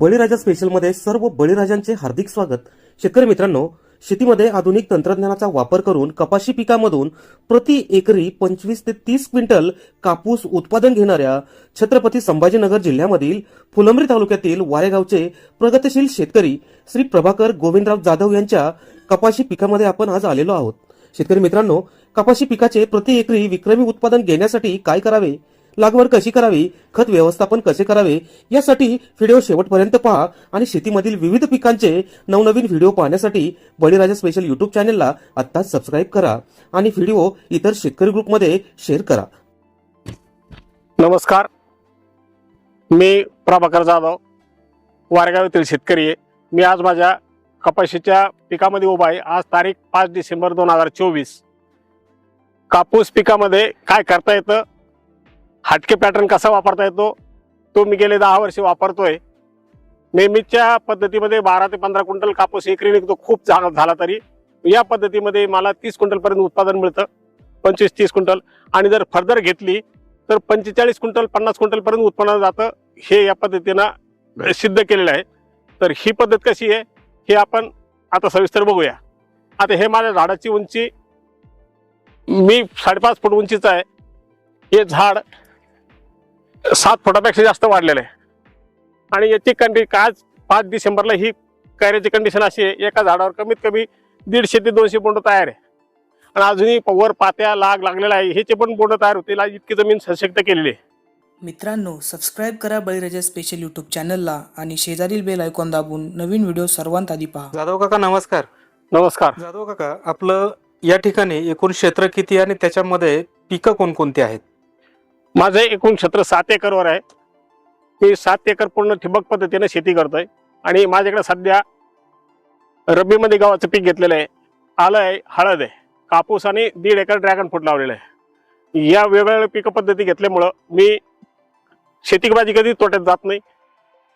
बळीराजा स्पेशलमध्ये सर्व बळीराजांचे हार्दिक स्वागत. शेतकरी मित्रांनो शेतीमध्ये आधुनिक तंत्रज्ञानाचा वापर करून कपाशी पिकामधून प्रति एकरी पंचवीस ते तीस क्विंटल कापूस उत्पादन घेणाऱ्या छत्रपती संभाजीनगर जिल्ह्यामधील फुलंब्री तालुक्यातील वारेगावचे प्रगतशील शेतकरी श्री प्रभाकर गोविंदराव जाधव यांच्या कपाशी पिकामध्ये आपण आज आलेलो आहोत. शेतकरी मित्रांनो कपाशी पिकाचे प्रति एकरी विक्रमी उत्पादन घेण्यासाठी काय करावे? लागवड कशी करावी खत व्यवस्थापन कसे करावे यासाठी व्हिडिओ शेवटपर्यंत पहा आणि शेतीमधील विविध पिकांचे नवनवीन व्हिडिओ पाहण्यासाठी बळीराजा स्पेशल युट्यूब चॅनेलला आत्ताच सबस्क्राईब करा आणि व्हिडिओ इतर शेतकरी ग्रुपमध्ये शेअर करा. नमस्कार. मी प्रभाकर जाधव वारगाव येथील शेतकरी आहे. मी आज माझ्या कपाशीच्या पिकामध्ये उभा आहे. आज तारीख पाच डिसेंबर दोन हजार चोवीस. कापूस पिकामध्ये काय करता येतं? हटके पॅटर्न कसा वापरता येतो? तो मी गेले दहा वर्षे वापरतोय. नेहमीच्या पद्धतीमध्ये बारा ते पंधरा क्विंटल कापूस एकरी निघतो खूप झाला झाला तरी. या पद्धतीमध्ये मला तीस क्विंटलपर्यंत उत्पादन मिळतं पंचवीस तीस क्विंटल. आणि जर फर्दर घेतली तर पंचेचाळीस क्विंटल पन्नास क्विंटलपर्यंत उत्पन्न जातं. हे या पद्धतीनं सिद्ध केलेलं आहे. तर ही पद्धत कशी आहे? हे आपण आता सविस्तर बघूया. आता हे माझ्या झाडाची उंची मी साडेपाच फूट उंचीचं आहे. हे झाड सात फुटापेक्षा जास्त वाढलेलं आहे. आणि याची कंडी आज पाच डिसेंबरला ही कैऱ्याची कंडिशन अशी आहे एका झाडावर कमीत कमी दीडशे ते दोनशे बोंड तयार आहे. आणि अजूनही वर पात्या लाग लागलेला आहे. ह्याचे पण बोंड तयार होतील. इतकी जमीन सशक्त केलेली आहे. मित्रांनो सबस्क्राईब करा बळीराजा स्पेशल यूट्यूब चॅनलला आणि शेजारील बेल आयकॉन दाबून नवीन व्हिडिओ सर्वांत आधी पहा. जाधव काका नमस्कार. नमस्कार. जाधव काका आपलं या ठिकाणी एकूण क्षेत्र किती आणि त्याच्यामध्ये पिकं कोणकोणती आहेत? माझं एकूण क्षेत्र सात एकरवर आहे. मी सात एकर पूर्ण ठिबक पद्धतीने शेती करतोय. आणि माझ्याकडे सध्या रब्बीमध्ये गव्हाचं पीक घेतलेलं आहे. आलं आहे हळद आहे कापूस आणि दीड एकर ड्रॅगन फ्रूट लावलेलं आहे. या वेगवेगळ्या पीक पद्धती घेतल्यामुळं मी शेती माझी कधी तोट्यात जात नाही.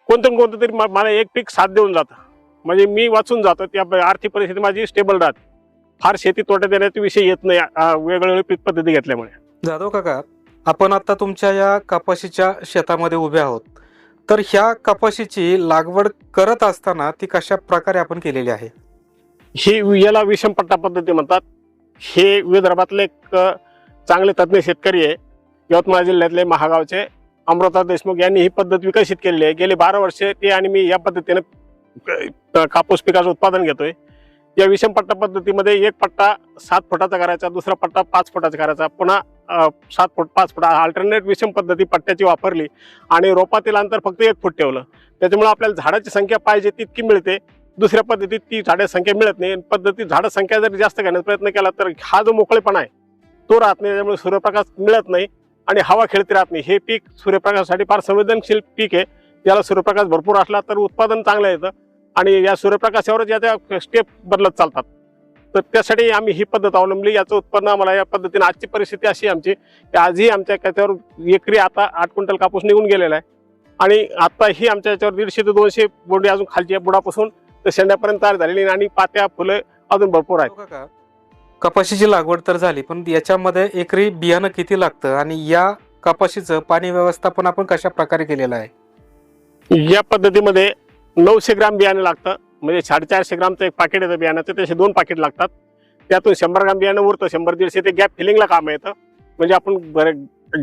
कोणतं कोणतं तरी मला एक पीक साथ देऊन जातं. म्हणजे मी वाचून जातो त्या आर्थिक परिस्थिती माझी स्टेबल राहते. फार शेती तोट्यात येण्याचा विषय येत नाही वेगवेगळे वेगवेगळ्या पीक पद्धती घेतल्यामुळे. जाधव काका आपण आता तुमच्या या कपाशीच्या शेतामध्ये उभे आहोत. तर ह्या कपाशीची लागवड करत असताना ती कशा प्रकारे आपण केलेली आहे? ही याला विषम पट्टा पद्धती म्हणतात. हे विदर्भातले एक चांगले तज्ज्ञ शेतकरी आहे. यवतमाळ जिल्ह्यातले महागावचे अमृता देशमुख यांनी ही पद्धत विकसित केलेली आहे. गेली बारा वर्षे ते आणि मी या पद्धतीने कापूस पिकाचं उत्पादन घेतोय. या विषम पट्टा पद्धतीमध्ये एक पट्टा सात फुटाचा करायचा दुसरा पट्टा पाच फुटाचा करायचा पुन्हा सात फूट पाच फूट अल्टरनेट विषम पद्धती पट्ट्याची वापरली आणि रोपातील अंतर फक्त एक फूट ठेवलं. त्याच्यामुळे आपल्याला झाडाची संख्या पाहिजे तितकी मिळते. दुसऱ्या पद्धतीत ती झाडाची संख्या मिळत नाही. पद्धतीत झाडं संख्या जर जास्त घेण्याचा प्रयत्न केला तर हा जो मोकळेपणा आहे तो राहत नाही. त्यामुळे सूर्यप्रकाश मिळत नाही आणि हवा खेळती राहत नाही. हे पीक सूर्यप्रकाशासाठी फार संवेदनशील पीक आहे. याला सूर्यप्रकाश भरपूर असला तर उत्पादन चांगलं येतं आणि या सूर्यप्रकाशावरच याच्या स्टेप बदलत चालतात. तर त्यासाठी आम्ही ही पद्धत अवलंबली. याचं उत्पन्न आम्हाला या पद्धतीने आजची परिस्थिती अशी आमची की आजही आमच्या याच्यावर एकरी आता आठ क्विंटल कापूस निघून गेलेला आहे. आणि आता ही आमच्या याच्यावर दीडशे ते दोनशे बोंडे अजून खालची आहे बुडापासून. तर शेंड्यापर्यंत तयार झालेली आणि पात्या फुलं अजून भरपूर आहेत. काका कपाशीची लागवड तर झाली पण याच्यामध्ये एकरी बियाणं किती लागतं? आणि या कपाशीचं पाणी व्यवस्थापन आपण कशा प्रकारे केलेलं आहे? या पद्धतीमध्ये नऊशे ग्राम बियाणं लागतं. म्हणजे साडेचारशे ग्रामचं एक पाकिट येतं बियाण्याचं. त्याचे दोन पाकिट लागतात. त्यातून शंभर ग्राम बियाणं उरतं शंभर दीडशे ते गॅप फिलिंगला काम येतं. म्हणजे आपण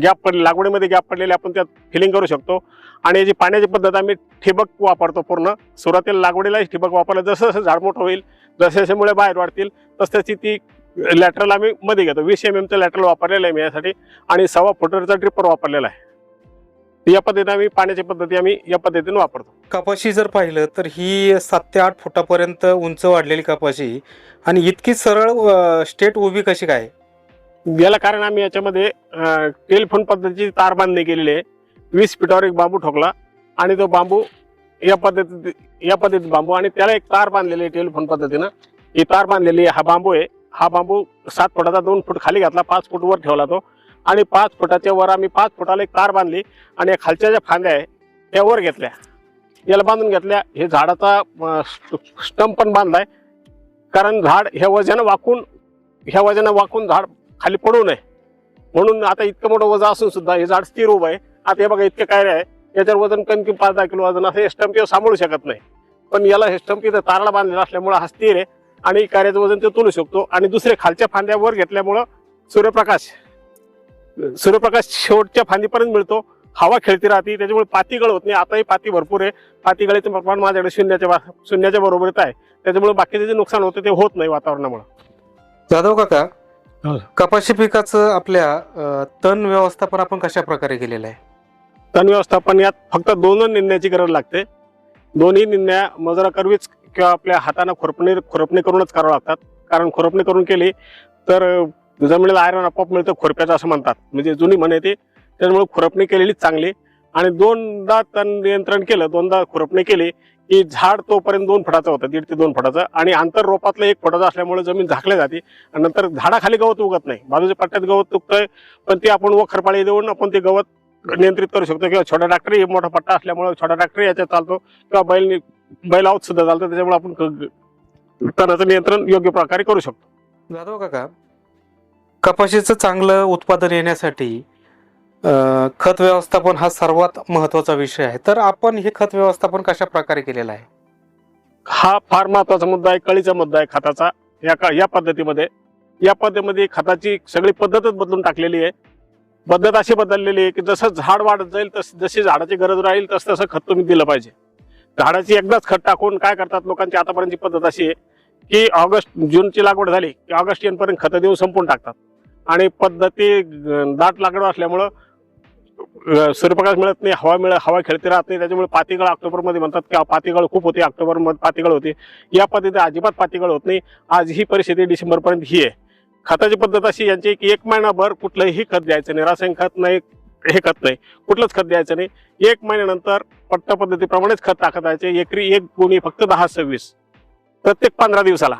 गॅप पडले लागवडीमध्ये गॅप पडलेले आपण त्यात फिलिंग करू शकतो. आणि याची पाण्याची पद्धत आम्ही ठिबक वापरतो पूर्ण. सुरुवातीला लागवडीलाही ठिबक वापरलं. जसं जसं झाड मोठं होईल जसे जसे मुळे बाहेर वाढतील तस त्याची ती लॅटरल आम्ही मध्ये घेतो. वीस एम एमचं लॅटरल वापरलेलं आहे मी यासाठी. आणि सव्वा फुटरचा ड्रिपर वापरलेला आहे. या पद्धतीने आम्ही पाण्याची पद्धती आम्ही या पद्धतीने वापरतो. कपाशी जर पाहिलं तर ही सात ते आठ फुटापर्यंत उंच वाढलेली कपाशी आणि इतकी सरळ स्टेट उभी कशी काय? याला कारण आम्ही याच्यामध्ये टेलिफोन पद्धतीची तार बांधणी केलेली आहे. वीस फिटावर एक बांबू ठोकला आणि तो बांबू या पद्धतीत या पद्धतीत बांबू आणि त्याला एक तार बांधलेली आहे टेलिफोन पद्धतीनं. ही तार बांधलेली आहे हा बांबू आहे. हा बांबू सात फुटाचा दोन फूट खाली घातला पाच फूट वर ठेवला तो. आणि पाच फुटाच्या वर आम्ही पाच फुटाला एक तार बांधली आणि या खालच्या ज्या फांद्या आहे त्या वर घेतल्या. याला बांधून घेतल्या. हे झाडाचा स्टंप पण बांधलाय. कारण झाड ह्या वजन वाकून ह्या वजन वाकून झाड खाली पडू नये. म्हणून आता इतकं मोठं वजन असून सुद्धा हे झाड स्थिर उभं आहे. आता हे बघा इतके काय आहे. याच्यावर वजन कमी पाच दहा किलो वजन असं हे स्टंप सांभाळू शकत नाही. पण याला हे स्टंप इथं ताराला बांधलेला असल्यामुळं हा स्थिर आहे. आणि कार्याचं वजन ते तोलू शकतो. आणि दुसरे खालच्या फांद्यावर घेतल्यामुळं सूर्यप्रकाश. सूर्यप्रकाश शेवटच्या फांदीपर्यंत मिळतो. हवा खेळती राहते त्याच्यामुळे पाती गळ होत नाही. आताही पाती भरपूर आहे. पाती गळीचं प्रमाण माझ्याकडे शून्याच्या शून्याच्या बरोबरीत आहे. त्याच्यामुळे बाकीचे जे नुकसान होतं ते होत नाही वातावरणामुळे. जाधव काका हो. कपाशी पिकाचं आपल्या तण व्यवस्थापन आपण कशा प्रकारे केलेलं आहे? तण व्यवस्थापन यात फक्त दोन निंदण्याची गरज लागते. दोन्ही निंदण्या मजुरा करवीच किंवा आपल्या हाताने खुरपणी खुरपणी करूनच करावं लागतात. कारण खुरपणी करून केली तर जमिनीला आयरन आपोआप मिळतं खुरप्याचं असं म्हणतात. म्हणजे जुनी म्हण येते त्याच्यामुळे खुरपणी केलेलीच चांगली. आणि दोनदा तण नियंत्रण केलं दोनदा खुरपणी केली की झाड तोपर्यंत दोन फुटाचं होतं दीड ते दोन फुटाचं. आणि आंतर रोपातलं एक फुटाचं असल्यामुळे जमीन झाकली जाते आणि नंतर झाडाखाली गवत उगत नाही. बाजूच्या पट्ट्यात गवत उगतंय पण ते आपण वखरपाळी देऊन आपण ते गवत नियंत्रित करू शकतो. किंवा छोटा ट्रॅक्टरी मोठा पट्टा असल्यामुळे छोटा ट्रॅक्टरी याच्यात चालतो. किंवा बैल बैल आऊत सुद्धा चालतं त्याच्यामुळे आपण तणाचं नियंत्रण योग्य प्रकारे करू शकतो. जाधव काका कपाशीचं चांगलं उत्पादन येण्यासाठी खत व्यवस्थापन हा सर्वात महत्त्वाचा विषय आहे. तर आपण हे खत व्यवस्थापन कशा प्रकारे केलेलं आहे? हा फार महत्त्वाचा मुद्दा आहे कळीचा मुद्दा आहे खताचा. या का या पद्धतीमध्ये. या पद्धतीमध्ये खताची सगळी पद्धतच बदलून टाकलेली आहे. पद्धत अशी बदललेली आहे की जसं झाड वाढत जाईल तस जशी झाडाची गरज राहील तसं तसं खत तुम्ही दिलं पाहिजे. झाडाची एकदाच खत टाकून काय करतात लोकांची आतापर्यंतची पद्धत अशी आहे की ऑगस्ट जूनची लागवड झाली की ऑगस्ट एंडपर्यंत खतं देऊन संपून टाकतात. आणि पद्धती दाट लाकडं असल्यामुळं सूर्यप्रकाश मिळत नाही हवा मिळत हवा खेळती राहत नाही त्याच्यामुळे पातीगळ ऑक्टोबरमध्ये म्हणतात की पातीगळ खूप होते ऑक्टोबरमध्ये पातीगळ होते. या पद्धतीत अजिबात पातीगळ होत नाही. आज ही परिस्थिती डिसेंबरपर्यंत ही आहे. खताची पद्धत अशी यांची की एक महिनाभर कुठलंही खत द्यायचं नाही. रासायनिक खत नाही हे खत नाही. कुठलंच खत द्यायचं नाही. एक महिन्यानंतर पट्ट पद्धतीप्रमाणेच खत टाकत जायचे. एकरी एक गुणी फक्त दहा सव्वीस. प्रत्येक पंधरा दिवसाला.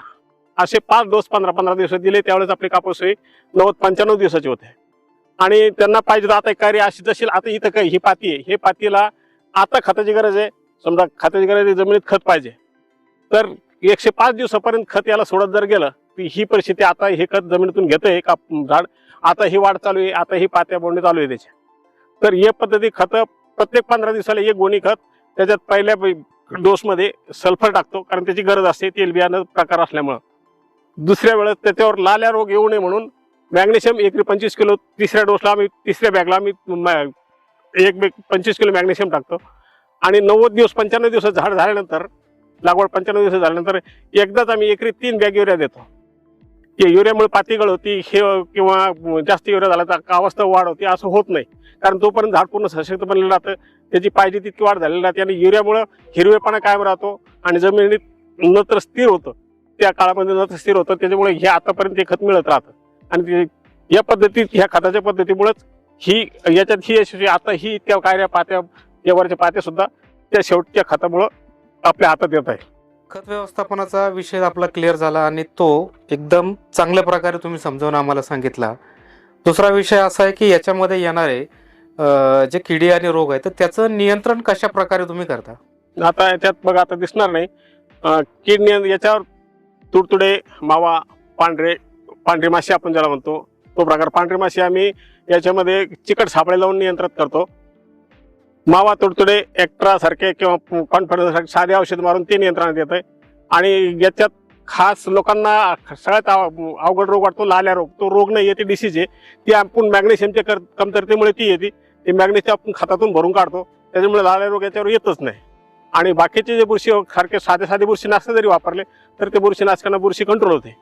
असे पाच डोस पंधरा पंधरा दिवसात दिले त्यावेळेस आपली कापूस ही नव्वद पंच्याण्णव दिवसाची होते. आणि त्यांना पाहिजे तर आता एक कार्य अशी जशील आता इथं काय ही पाती आहे. हे पातीला आता खताची गरज आहे. समजा खताची गरज आहे जमिनीत खत पाहिजे. तर एकशे पाच दिवसापर्यंत खत याला सोडत जर गेलं की ही परिस्थिती आता हे खत जमिनीतून घेतं आहे का झाड आता ही वाढ चालू आहे आता ही पात्या बोंडे चालू आहे त्याच्या तर हे पद्धती खतं प्रत्येक पंधरा दिवसाला एक गोणी खत त्याच्यात पहिल्या डोसमध्ये सल्फर टाकतो कारण त्याची गरज असते तेलबियानं प्रकार असल्यामुळं. दुसऱ्या वेळेस त्याच्यावर लाल्या रोग येऊ नये म्हणून मॅग्नेशियम एकरी पंचवीस किलो तिसऱ्या डोसला आम्ही तिसऱ्या बॅगला आम्ही एक बॅग पंचवीस किलो मॅग्नेशियम टाकतो. आणि नव्वद दिवस पंच्याण्णव दिवस झाड झाल्यानंतर लागवड पंच्याण्णव दिवस झाल्यानंतर एकदाच आम्ही एकरी तीन बॅग युरिया देतो. की युरियामुळे पातीगळ होती हे किंवा जास्त युरिया झाला तर अवस्था वाढ होती असं होत नाही. कारण तोपर्यंत झाड पूर्ण सशक्त बनलेलं राहतं. त्याची पाहिजे तितकी वाढ झालेली राहते आणि युरियामुळं हिरवेपणा कायम राहतो आणि जमिनीत नत्र स्थिर होतं. त्या काळामध्ये नत्र स्थिर होतं. त्याच्यामुळे हे आतापर्यंत हे खत मिळत राहतं. आणि या पद्धतीत ह्या खताच्या पद्धतीमुळेच ही याच्यात ही यशस्वी आता ही त्या कार्या पात्या या वरच्या पात्या सुद्धा त्या शेवटच्या खतामुळं आपल्या हातात येत आहे खत व्यवस्थापनाचा विषय आपला क्लिअर झाला आणि तो एकदम चांगल्या प्रकारे तुम्ही समजावून आम्हाला सांगितला. दुसरा विषय असा आहे की याच्यामध्ये येणारे जे किडी आणि रोग आहे तर त्याचं नियंत्रण कशा प्रकारे तुम्ही करता? आता याच्यात बघा आता दिसणार नाही. कीड नियं- याच्यावर तुडतुडे मावा पांढरे पांढरी माशी आपण ज्याला म्हणतो तो प्रकार. पांढरी माशी आम्ही याच्यामध्ये चिकट सापळे लावून नियंत्रित करतो. मावा तुडतुडे एक्ट्रासारखे किंवा कॉन्फिडन्ससारखे साधे औषध मारून ते नियंत्रणात येत आहे आणि याच्यात खास लोकांना सगळ्यात आव- अवघड रोग वाटतो लाल्या रोग. तो रोग नाही येते डिसीज आहे. ती आपण मॅग्नेशियमच्या कर- कमतरतेमुळे ती येते. ते मॅग्नेशियम आपण खतातून भरून काढतो. त्याच्यामुळे लाल्या रोग याच्यावर येतच नाही. आणि बाकीचे जे बुरशी सारखे साधे साधे बुरशीनाशक जरी वापरले तर ते बुरशीनाशकांना बुरशी कंट्रोल होते.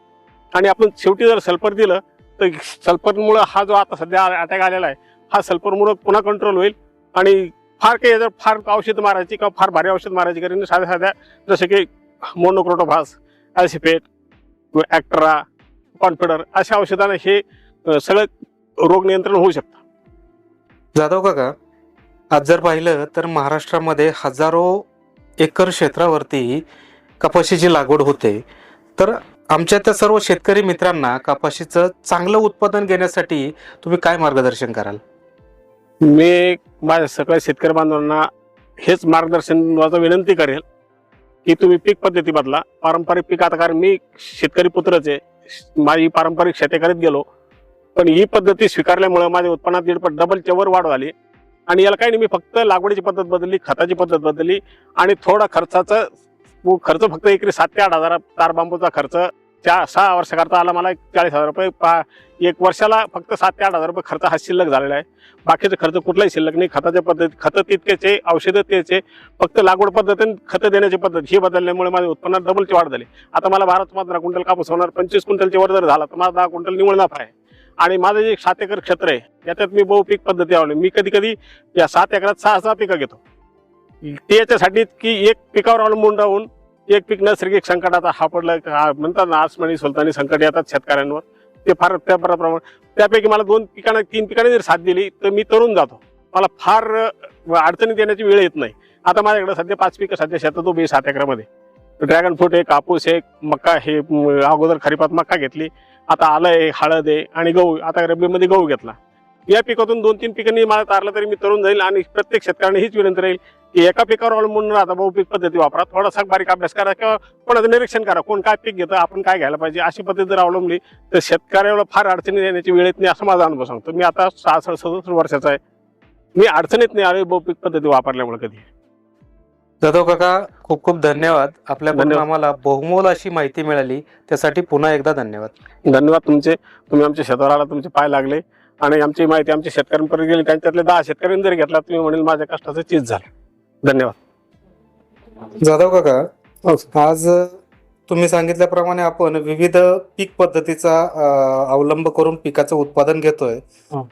आणि आपण शेवटी जर सल्फर दिलं तर सल्फरमुळं हा जो आता सध्या अटॅक आलेला आहे हा सल्फरमुळं पुन्हा कंट्रोल होईल. आणि फार काही जर फार औषध मारायची किंवा फार भारी औषध मारायची गरज नाही. साध्या साध्या जसे की मोनोक्रोटोफास ॲल्सिपेट ॲक्ट्रा कॉन्फिडर अशा औषधाने हे सगळं रोग नियंत्रण होऊ शकतं. जाधव काका आज जर पाहिलं तर महाराष्ट्रामध्ये हजारो एकर क्षेत्रावरती कपाशीची लागवड होते. तर आमच्या त्या सर्व शेतकरी मित्रांना कपाशीचं चांगलं उत्पादन घेण्यासाठी तुम्ही काय मार्गदर्शन कराल? मी माझ्या सगळ्या शेतकरी बांधवांना हेच मार्गदर्शनाचा विनंती करेल की तुम्ही पीक पद्धती बदला. पारंपरिक पीक आता कारण मी शेतकरी पुत्रच आहे. माझी पारंपरिक शेती करीत गेलो. पण ही पद्धती स्वीकारल्यामुळे माझ्या उत्पन्नात दीडपट डबलच्या वर वाढ झाली. आणि याला काही नाही मी फक्त लागवडीची पद्धत बदलली खताची पद्धत बदलली आणि थोडा खर्चाचं खर्च फक्त एकरी सात ते आठ हजार तार बांबूचा खर्च. त्या सहा वर्षाकरता आला मला चाळीस हजार रुपये. पा एक वर्षाला फक्त सात ते आठ हजार रुपये खर्च हा शिल्लक झालेला आहे. बाकीचा खर्च कुठलाही शिल्लक नाही. खताच्या पद्धत खतं तितकेच आहे औषधं तेच आहे फक्त लागवड पद्धतीने खतं देण्याची पद्धत ही बदलल्यामुळे माझ्या उत्पन्नात डबलची वाढ झाली. आता मला बारा तुम्हाला दहा क्विंटल कापूस होणार. पंचवीस क्विंटलची वर जर झाला तर माझा दहा क्विंटल निवड नफा आहे. आणि माझं जे सात एकर क्षेत्र आहे त्याच्यात मी बहुपीक पद्धती आवडली मी कधी कधी या सात एकरात सहा सहा पिकं घेतो. ते याच्यासाठी की एक पिकावर अवलंबून राहून एक पीक नैसर्गिक संकटात हा पडलं म्हणतात ना आसमणी सुलतानी संकट येतात शेतकऱ्यांवर. ते फार त्या प्रमाण त्यापैकी मला दोन पिकांना तीन पिकांनी जर साथ दिली तर मी तरुण जातो. मला फार अडचणी अडचणीत येण्याची वेळ येत नाही. आता माझ्याकडे सध्या पाच पिकं सध्या शेतात उभी सात एकरामध्ये. ड्रॅगन फ्रूट आहे कापूस आहे मका हे अगोदर खरीपात मका घेतली. आता आलं आहे हळद आहे आणि गहू आता रब्बीमध्ये गहू घेतला. या पिकातून दोन तीन पिकांनी मला तारलं तरी मी तरुण जाईल आणि प्रत्येक शेतकऱ्याने हीच विनंती राहील की एका पिकावर अवलंबून न राहता बहुपीक पद्धती वापरा. थोडासा बारीक अभ्यास करा किंवा कोणाचं निरीक्षण करा. कोण काय पीक घेतं आपण काय घ्यायला पाहिजे अशी पद्धत जर अवलंबली तर शेतकऱ्याला फार अडचणी येण्याची वेळ येत नाही असं माझा अनुभव सांगतो. मी आता सहा सदुसष्ट वर्षाचा आहे. मी अडचणीत नाही आले बहुपीक पद्धती वापरल्यामुळे कधी. जाधव काका खूप खूप धन्यवाद. आपल्याकडून. आम्हाला बहुमोल अशी माहिती मिळाली. त्यासाठी पुन्हा एकदा धन्यवाद. धन्यवाद तुमचे. तुम्ही आमच्या शेतावर आला तुमचे पाय लागले आणि आमची माहिती आमच्या शेतकऱ्यांपर्यंत गेली. त्यांच्यातले दहा शेतकऱ्यांनी जरी घेतला तुम्ही म्हणेल माझ्या कष्टाचं चीज झालं. धन्यवाद. जाधव काका. आज तुम्ही सांगितल्याप्रमाणे आपण विविध पीक पद्धतीचा अवलंब करून पिकाचं उत्पादन घेतोय. हो.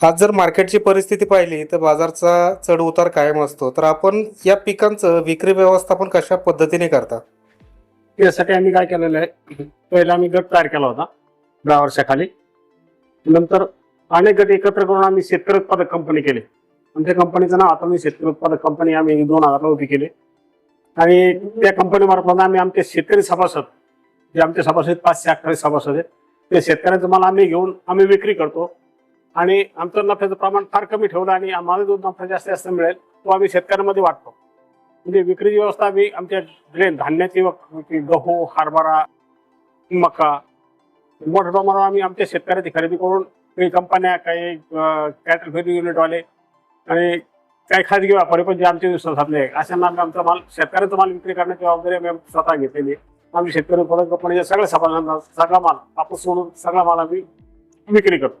आज जर मार्केटची परिस्थिती पाहिली तर बाजारचा चढ उतार कायम असतो. तर आपण या पिकांचं विक्री व्यवस्थापन कशा पद्धतीने करता? यासाठी आम्ही काय केलेलं आहे पहिला आम्ही गट तयार केला होता दहा वर्षाखाली. नंतर अनेक गट एकत्र करून आम्ही शेतकरी उत्पादक कंपनी केली. आणि त्या कंपनीचं नाव आता मी शेतकरी उत्पादक कंपनी आम्ही दोन हजारला उभी केली. आणि त्या कंपनीमार्फत आम्ही आमचे शेतकरी सभासद जे आमचे सभासद पाचशे अठ्ठावीस सभासद आहेत ते शेतकऱ्यांचं माल आम्ही घेऊन आम्ही विक्री करतो. आणि आमचं नफ्याचं प्रमाण फार कमी ठेवलं आणि आम्हाला जो नफा जास्तीत जास्त मिळेल तो आम्ही शेतकऱ्यांमध्ये वाटतो म्हणजे विक्रीची व्यवस्था आम्ही आमच्या ग्रेन धान्याची व- गहू हरभरा मका मोठ्या प्रमाणावर आम्ही आमच्या शेतकऱ्याची खरेदी करून काही कंपन्या काही कॅटल खरेदी युनिटवाले आणि काही खाजगी व्यापारी पण जे आमचे साधले अशा अशांना आम्ही आमचा माल शेतकऱ्यांचा माल विक्री करण्याची जबाबदारी आम्ही स्वतः घेतलेली आहे. आम्ही शेतकरी उत्पादन कंपनीच्या सगळ्या सभागांना सगळा माल कापूस सोडून सगळा माल आम्ही विक्री करतो.